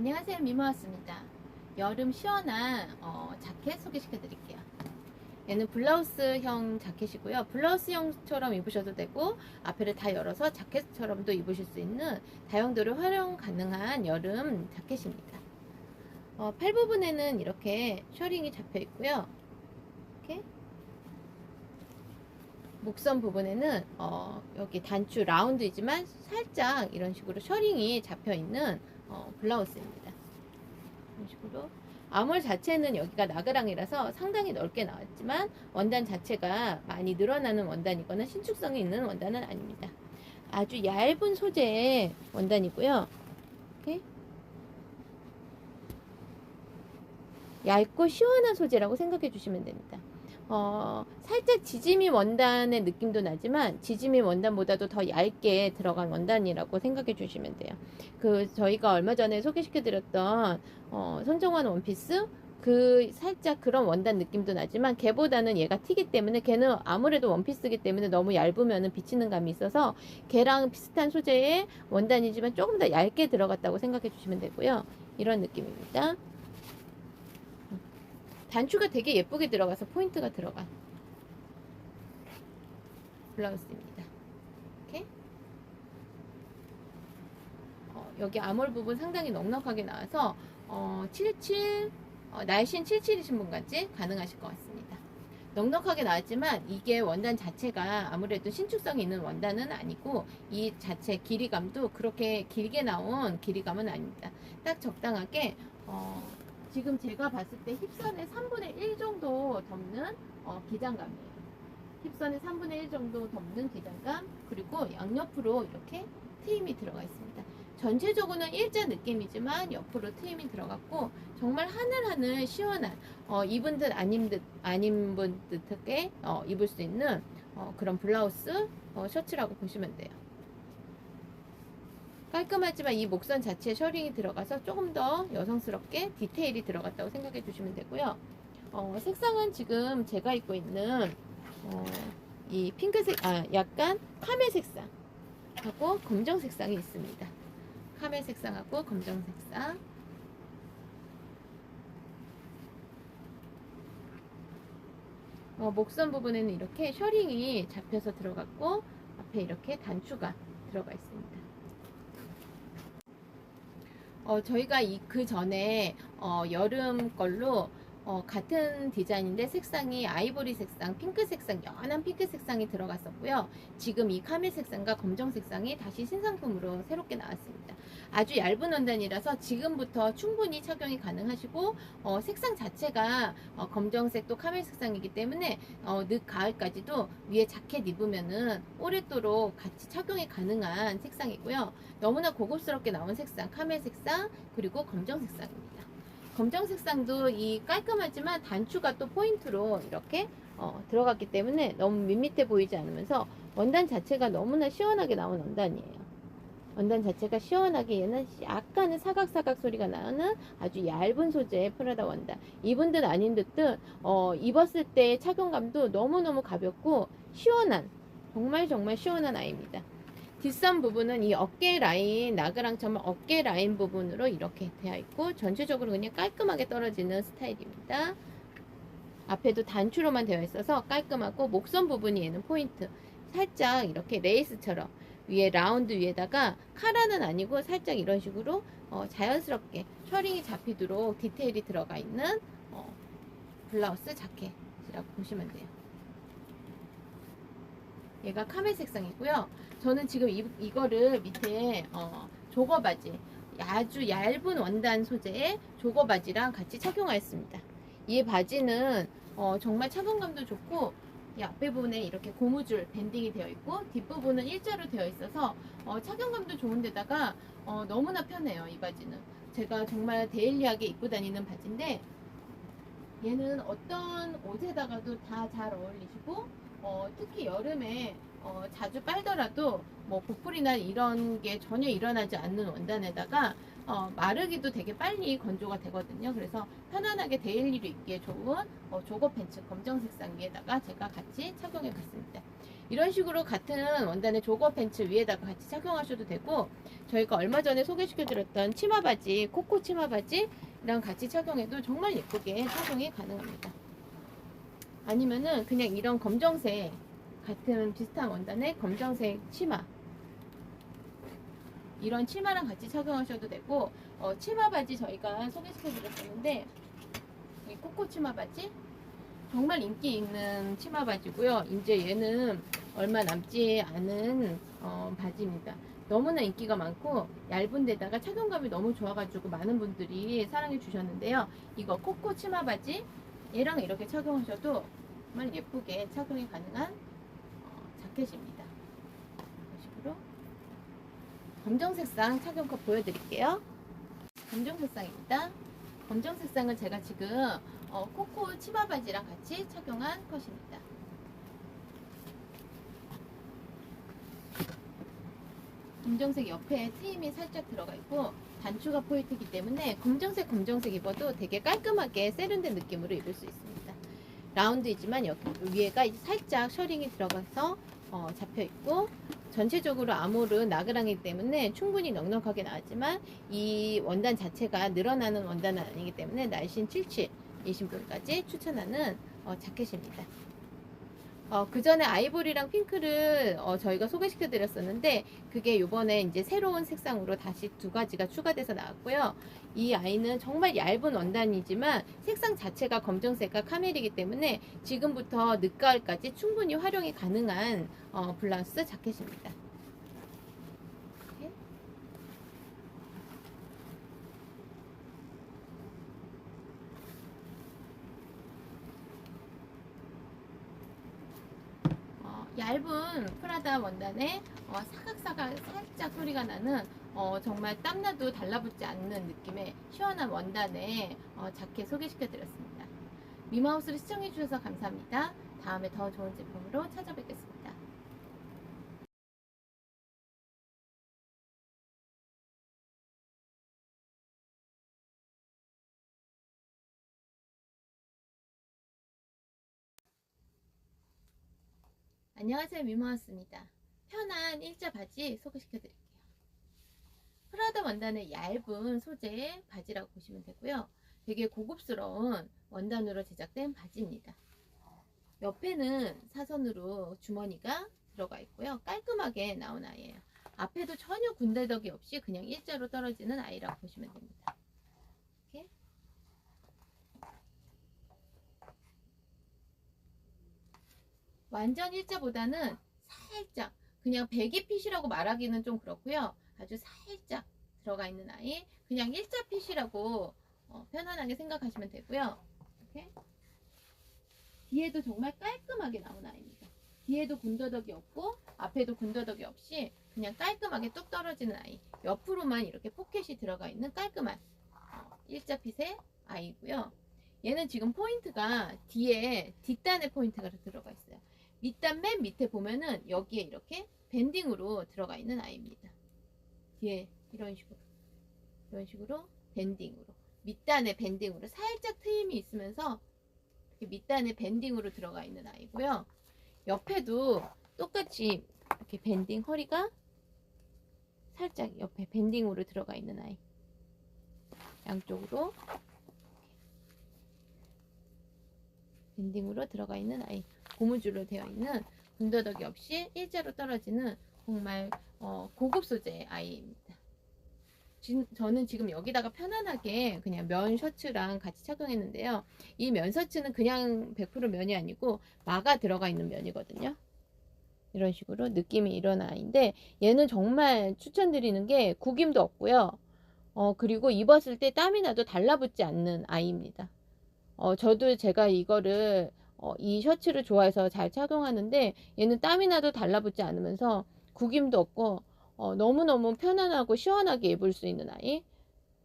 안녕하세요 미모왔습니다. 여름 시원한 어, 자켓 소개시켜 드릴게요. 얘는 블라우스형 자켓이고요. 블라우스형처럼 입으셔도 되고 앞에를 다 열어서 자켓처럼도 입으실 수 있는 다용도로 활용 가능한 여름 자켓입니다. 어, 팔 부분에는 이렇게 셔링이 잡혀 있고요. 이렇게 목선 부분에는 어, 여기 단추 라운드이지만 살짝 이런 식으로 셔링이 잡혀 있는 어, 블라우스입니다. 이런 식으로 암홀 자체는 여기가 나그랑이라서 상당히 넓게 나왔지만 원단 자체가 많이 늘어나는 원단이거나 신축성이 있는 원단은 아닙니다. 아주 얇은 소재의 원단이고요. 이렇게 얇고 시원한 소재라고 생각해 주시면 됩니다. 어, 살짝 지짐이 원단의 느낌도 나지만 지짐이 원단보다도 더 얇게 들어간 원단이라고 생각해 주시면 돼요. 그 저희가 얼마 전에 소개시켜 드렸던 어, 선정환 원피스 그 살짝 그런 원단 느낌도 나지만 걔보다는 얘가 튀기 때문에 걔는 아무래도 원피스기 때문에 너무 얇으면 비치는 감이 있어서 걔랑 비슷한 소재의 원단이지만 조금 더 얇게 들어갔다고 생각해 주시면 되고요. 이런 느낌입니다. 단추가 되게 예쁘게 들어가서 포인트가 들어간 블라우스입니다. 어, 여기 암홀 부분 상당히 넉넉하게 나와서 어, 77 어, 날씬 77이신 분까지 가능하실 것 같습니다. 넉넉하게 나왔지만 이게 원단 자체가 아무래도 신축성이 있는 원단은 아니고 이 자체 길이감도 그렇게 길게 나온 길이감은 아닙니다. 딱 적당하게 어, 지금 제가 봤을 때 힙선의 3분의 1 정도 덮는 어, 기장감이에요. 힙선의 3분의 1 정도 덮는 기장감 그리고 양옆으로 이렇게 트임이 들어가 있습니다. 전체적으로는 일자 느낌이지만 옆으로 트임이 들어갔고 정말 하늘하늘 시원한 어, 입은 듯 아닌 듯 아닌 분 듯하게 어, 입을 수 있는 어, 그런 블라우스 어, 셔츠라고 보시면 돼요. 깔끔하지만 이 목선 자체에 셔링이 들어가서 조금 더 여성스럽게 디테일이 들어갔다고 생각해 주시면 되고요. 어, 색상은 지금 제가 입고 있는 어, 이 핑크색, 아, 약간 카멜 색상하고 검정 색상이 있습니다. 카멜 색상하고 검정 색상. 어, 목선 부분에는 이렇게 셔링이 잡혀서 들어갔고 앞에 이렇게 단추가 들어가 있습니다. 어, 저희가 이 그 전에 어, 여름 걸로 어, 같은 디자인인데 색상이 아이보리 색상, 핑크 색상, 연한 핑크 색상이 들어갔었고요. 지금 이 카멜 색상과 검정 색상이 다시 신상품으로 새롭게 나왔습니다. 아주 얇은 원단이라서 지금부터 충분히 착용이 가능하시고 어, 색상 자체가 어, 검정색도 카멜 색상이기 때문에 어, 늦 가을까지도 위에 자켓 입으면은 오랫도록 같이 착용이 가능한 색상이고요. 너무나 고급스럽게 나온 색상, 카멜 색상 그리고 검정 색상입니다. 검정 색상도 이 깔끔하지만 단추가 또 포인트로 이렇게 어, 들어갔기 때문에 너무 밋밋해 보이지 않으면서 원단 자체가 너무나 시원하게 나온 원단이에요. 원단 자체가 시원하게 얘는 약간의 사각사각 소리가 나는 아주 얇은 소재의 프라다 원단. 입은 듯 아닌 듯 어, 입었을 때 착용감도 너무너무 가볍고 시원한 정말 정말 시원한 아이입니다. 뒷선 부분은 이 어깨 라인, 나그랑처럼 어깨 라인 부분으로 이렇게 되어 있고 전체적으로 그냥 깔끔하게 떨어지는 스타일입니다. 앞에도 단추로만 되어 있어서 깔끔하고 목선 부분이 얘는 포인트. 살짝 이렇게 레이스처럼 위에 라운드 위에다가 카라는 아니고 살짝 이런 식으로 어, 자연스럽게 셔링이 잡히도록 디테일이 들어가 있는 어, 블라우스 자켓이라고 보시면 돼요. 얘가 카멜 색상이고요. 저는 지금 이, 이거를 밑에 어, 조거 바지 아주 얇은 원단 소재의 조거 바지랑 같이 착용하였습니다. 이 바지는 어, 정말 착용감도 좋고 이 앞에 부분에 이렇게 고무줄 밴딩이 되어 있고 뒷부분은 일자로 되어 있어서 어, 착용감도 좋은데다가 어, 너무나 편해요 이 바지는 제가 정말 데일리하게 입고 다니는 바지인데 얘는 어떤 옷에다가도 다 잘 어울리시고 어, 특히 여름에 어, 자주 빨더라도 뭐 보풀이나 이런 게 전혀 일어나지 않는 원단에다가 어, 마르기도 되게 빨리 건조가 되거든요. 그래서 편안하게 데일리로 입기에 좋은 어, 조거 팬츠 검정 색상 위에다가 제가 같이 착용해 봤습니다. 이런 식으로 같은 원단의 조거 팬츠 위에다가 같이 착용하셔도 되고 저희가 얼마 전에 소개시켜 드렸던 치마 바지 코코 치마 바지랑 같이 착용해도 정말 예쁘게 착용이 가능합니다. 아니면은 그냥 이런 검정색 같은 비슷한 원단의 검정색 치마 이런 치마랑 같이 착용하셔도 되고 어, 치마 바지 저희가 소개시켜 드렸었는데 이 코코 치마 바지 정말 인기 있는 치마 바지고요. 이제 얘는 얼마 남지 않은 어, 바지입니다. 너무나 인기가 많고 얇은 데다가 착용감이 너무 좋아가지고 많은 분들이 사랑해 주셨는데요. 이거 코코 치마 바지 얘랑 이렇게 착용하셔도 정말 예쁘게 착용이 가능한 어, 자켓입니다. 이런 식으로 검정 색상 착용컷 보여드릴게요. 검정 색상입니다. 검정 색상은 제가 지금 어, 코코 치마 바지랑 같이 착용한 컷입니다. 검정색 옆에 트임이 살짝 들어가 있고 단추가 포인트이기 때문에 검정색 검정색 입어도 되게 깔끔하게 세련된 느낌으로 입을 수 있습니다. 라운드이지만 여기 위에가 살짝 셔링이 들어가서 어, 잡혀 있고 전체적으로 아몰은 나그랑이기 때문에 충분히 넉넉하게 나왔지만 이 원단 자체가 늘어나는 원단은 아니기 때문에 날씬 77이신 분까지 추천하는 어, 자켓입니다. 어, 그 전에 아이보리랑 핑크를 어, 저희가 소개시켜 드렸었는데 그게 요번에 이제 새로운 색상으로 다시 두 가지가 추가돼서 나왔고요. 이 아이는 정말 얇은 원단이지만 색상 자체가 검정색과 카멜이기 때문에 지금부터 늦가을까지 충분히 활용이 가능한 어, 블라우스 자켓입니다. 이렇게. 어, 얇은 프라다 원단에 어, 사각사각 살짝 소리가 나는 어, 정말 땀나도 달라붙지 않는 느낌의 시원한 원단의 어, 자켓 소개시켜 드렸습니다. 미마우스를 시청해 주셔서 감사합니다. 다음에 더 좋은 제품으로 찾아뵙겠습니다. 안녕하세요 미모왔습니다. 편한 일자 바지 소개시켜 드릴게요. 프라다 원단의 얇은 소재의 바지라고 보시면 되고요. 되게 고급스러운 원단으로 제작된 바지입니다. 옆에는 사선으로 주머니가 들어가 있고요. 깔끔하게 나온 아이예요. 앞에도 전혀 군데더기 없이 그냥 일자로 떨어지는 아이라고 보시면 됩니다. 이렇게. 완전 일자보다는 살짝 그냥 배기 핏이라고 말하기는 좀 그렇고요. 아주 살짝 들어가 있는 아이 그냥 일자 핏이라고 어, 편안하게 생각하시면 되고요. 이렇게 뒤에도 정말 깔끔하게 나온 아이입니다. 뒤에도 군더더기 없고 앞에도 군더더기 없이 그냥 깔끔하게 뚝 떨어지는 아이. 옆으로만 이렇게 포켓이 들어가 있는 깔끔한 어, 일자 핏의 아이고요. 얘는 지금 포인트가 뒤에 뒷단에 포인트가 들어가 있어요. 밑단 맨 밑에 보면은 여기에 이렇게 밴딩으로 들어가 있는 아이입니다. 뒤에 이런 식으로 이런 식으로 밴딩으로 밑단에 밴딩으로 살짝 트임이 있으면서 밑단에 밴딩으로 들어가 있는 아이고요. 옆에도 똑같이 이렇게 밴딩 허리가 살짝 옆에 밴딩으로 들어가 있는 아이. 양쪽으로 밴딩으로 들어가 있는 아이. 고무줄로 되어 있는 군더더기 없이 일자로 떨어지는 정말 어, 고급 소재의 아이입니다. 지, 저는 지금 여기다가 편안하게 그냥 면 셔츠랑 같이 착용했는데요. 이 면 셔츠는 그냥 100% 면이 아니고 마가 들어가 있는 면이거든요. 이런 식으로 느낌이 이런 아이인데 얘는 정말 추천드리는 게 구김도 없고요. 어, 그리고 입었을 때 땀이 나도 달라붙지 않는 아이입니다. 어, 저도 제가 이거를 어, 이 셔츠를 좋아해서 잘 착용하는데 얘는 땀이 나도 달라붙지 않으면서 구김도 없고 어, 너무너무 편안하고 시원하게 입을 수 있는 아이.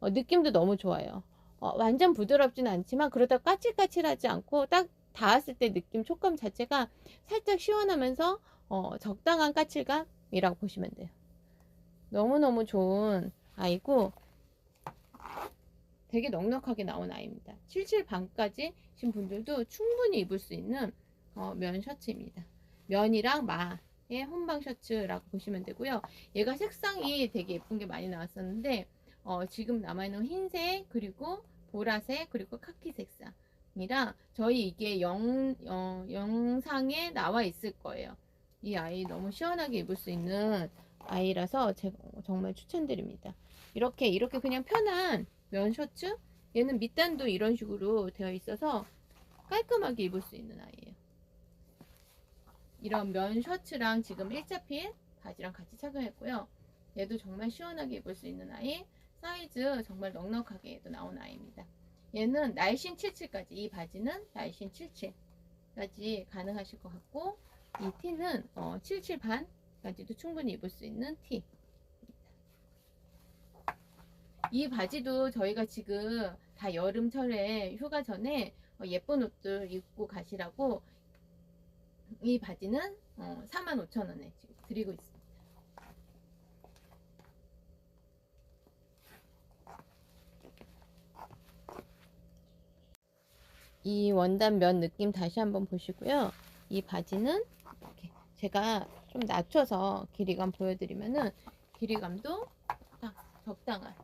어, 느낌도 너무 좋아요. 어, 완전 부드럽지는 않지만 그러다 까칠까칠하지 않고 딱 닿았을 때 느낌 촉감 자체가 살짝 시원하면서 어, 적당한 까칠감이라고 보시면 돼요. 너무너무 좋은 아이고 되게 넉넉하게 나온 아이입니다. 77반까지 신 분들도 충분히 입을 수 있는 어, 면 셔츠입니다. 면이랑 마의 혼방 셔츠라고 보시면 되고요. 얘가 색상이 되게 예쁜 게 많이 나왔었는데 어, 지금 남아있는 흰색 그리고 보라색 그리고 카키 색상이라 저희 이게 영, 어, 영상에 나와 있을 거예요. 이 아이 너무 시원하게 입을 수 있는 아이라서 제가 정말 추천드립니다. 이렇게 이렇게 그냥 편한 면 셔츠 얘는 밑단도 이런 식으로 되어 있어서 깔끔하게 입을 수 있는 아이예요. 이런 면 셔츠랑 지금 일자필 바지랑 같이 착용했고요. 얘도 정말 시원하게 입을 수 있는 아이. 사이즈 정말 넉넉하게 도 나온 아이입니다. 얘는 날씬 77까지 이 바지는 날씬 77까지 가능하실 것 같고 이 티는 어, 77 반까지도 충분히 입을 수 있는 티. 이 바지도 저희가 지금 다 여름철에 휴가 전에 어, 예쁜 옷들 입고 가시라고 이 바지는 어, 45,000원에 지금 드리고 있습니다. 이 원단 면 느낌 다시 한번 보시고요. 이 바지는 이렇게 제가 좀 낮춰서 길이감 보여드리면은 길이감도 딱 적당한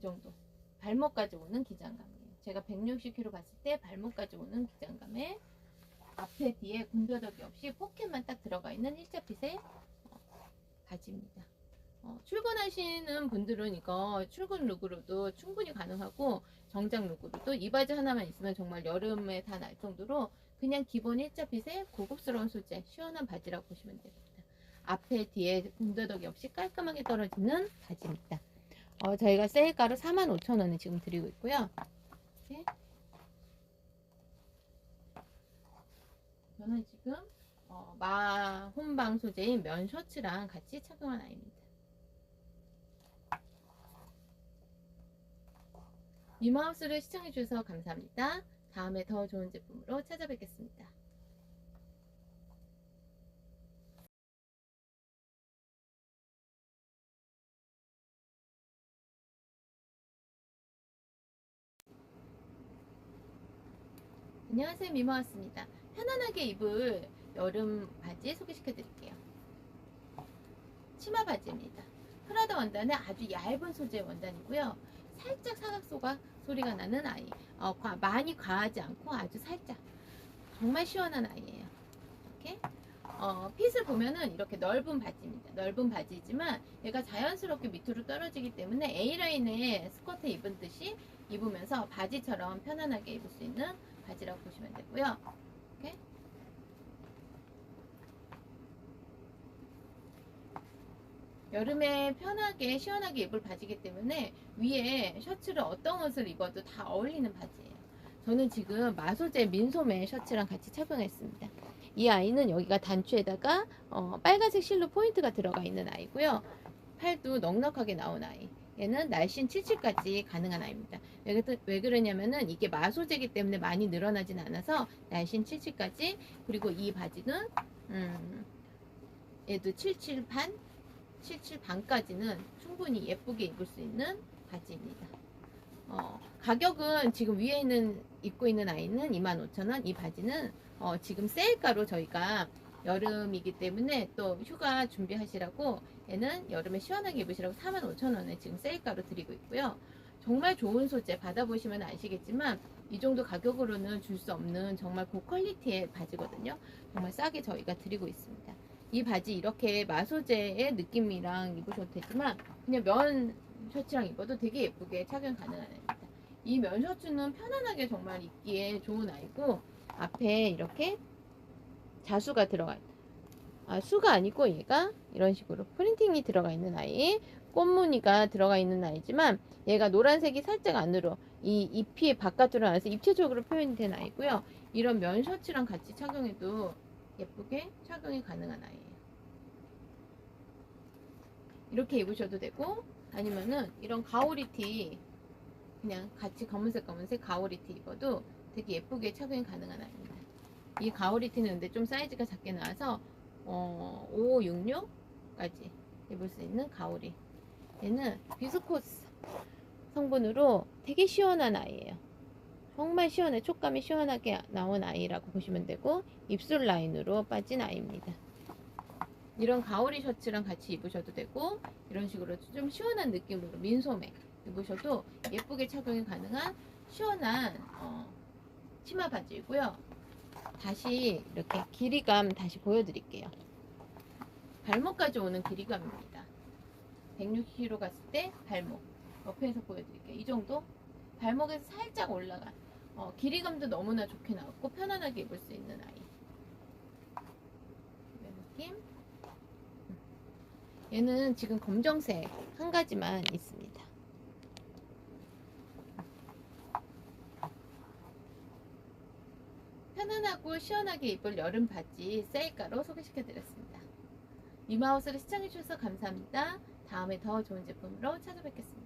그 정도 발목까지 오는 기장감이에요. 제가 160kg 봤을 때 발목까지 오는 기장감에 앞에 뒤에 군더더기 없이 포켓만 딱 들어가 있는 일자핏의 어, 바지입니다. 어, 출근하시는 분들은 이거 출근 룩으로도 충분히 가능하고 정장 룩으로도 이 바지 하나만 있으면 정말 여름에 다 날 정도로 그냥 기본 일자핏의 고급스러운 소재 시원한 바지라고 보시면 됩니다. 앞에 뒤에 군더더기 없이 깔끔하게 떨어지는 바지입니다. 어, 저희가 세일가로 45,000원에 지금 드리고 있고요. 이렇게. 저는 지금 어, 마 혼방 소재인 면 셔츠랑 같이 착용한 아이입니다. 미마우스를 시청해주셔서 감사합니다. 다음에 더 좋은 제품으로 찾아뵙겠습니다. 안녕하세요 미모왔습니다. 편안하게 입을 여름 바지 소개시켜 드릴게요. 치마 바지입니다. 프라다 원단은 아주 얇은 소재 원단이고요. 살짝 사각소가 소리가 나는 아이. 어, 과- 많이 과하지 않고 아주 살짝. 정말 시원한 아이예요. 이렇게. 어, 핏을 보면은 이렇게 넓은 바지입니다. 넓은 바지지만 얘가 자연스럽게 밑으로 떨어지기 때문에 A라인의 스커트 입은 듯이 입으면서 바지처럼 편안하게 입을 수 있는 바지라고 보시면 되고요. 여름에 편하게 시원하게 입을 바지이기 때문에 위에 셔츠를 어떤 옷을 입어도 다 어울리는 바지예요. 저는 지금 마소제 민소매 셔츠랑 같이 착용했습니다. 이 아이는 여기가 단추에다가 어, 빨간색 실로 포인트가 들어가 있는 아이고요. 팔도 넉넉하게 나온 아이. 얘는 날씬 77까지 가능한 아이입니다. 왜, 그- 왜 그러냐면은 이게 마소재이기 때문에 많이 늘어나진 않아서 날씬 77까지 그리고 이 바지는 음, 얘도 77 반, 77 반까지는 충분히 예쁘게 입을 수 있는 바지입니다. 어, 가격은 지금 위에 있는 입고 있는 아이는 25,000원, 이 바지는 어, 지금 세일가로 저희가 여름이기 때문에 또 휴가 준비하시라고 얘는 여름에 시원하게 입으시라고 45,000원에 지금 세일가로 드리고 있고요. 정말 좋은 소재 받아보시면 아시겠지만 이 정도 가격으로는 줄 수 없는 정말 고퀄리티의 바지거든요. 정말 싸게 저희가 드리고 있습니다. 이 바지 이렇게 마소재의 느낌이랑 입으셔도 되지만 그냥 면 셔츠랑 입어도 되게 예쁘게 착용 가능한 아이입니다. 이 면 셔츠는 편안하게 정말 입기에 좋은 아이고 앞에 이렇게 자수가 들어가 있 아, 수가 아니고 얘가 이런 식으로 프린팅이 들어가 있는 아이 꽃무늬가 들어가 있는 아이지만 얘가 노란색이 살짝 안으로 이 잎이 바깥으로 나와서 입체적으로 표현이 된 아이고요. 이런 면 셔츠랑 같이 착용해도 예쁘게 착용이 가능한 아이예요. 이렇게 입으셔도 되고 아니면은 이런 가오리 티 그냥 같이 검은색 검은색 가오리 티 입어도 되게 예쁘게 착용이 가능한 아이입니다. 이 가오리 티는 근데 좀 사이즈가 작게 나와서 어, 5566까지 입을 수 있는 가오리. 얘는 비스코스 성분으로 되게 시원한 아이예요. 정말 시원해 촉감이 시원하게 나온 아이라고 보시면 되고 입술 라인으로 빠진 아이입니다. 이런 가오리 셔츠랑 같이 입으셔도 되고 이런 식으로 좀 시원한 느낌으로 민소매 입으셔도 예쁘게 착용이 가능한 시원한 어, 치마 바지이고요. 다시 이렇게 길이감 다시 보여드릴게요. 발목까지 오는 길이감입니다. 160kg 갔을 때 발목 옆에서 보여드릴게요. 이 정도 발목에서 살짝 올라가 어, 길이감도 너무나 좋게 나왔고 편안하게 입을 수 있는 아이. 이런 느낌. 얘는 지금 검정색 한 가지만 있습니다. 편안하고 시원하게 입을 여름 바지 세일가로 소개시켜드렸습니다. 이마우스를 시청해주셔서 감사합니다. 다음에 더 좋은 제품으로 찾아뵙겠습니다.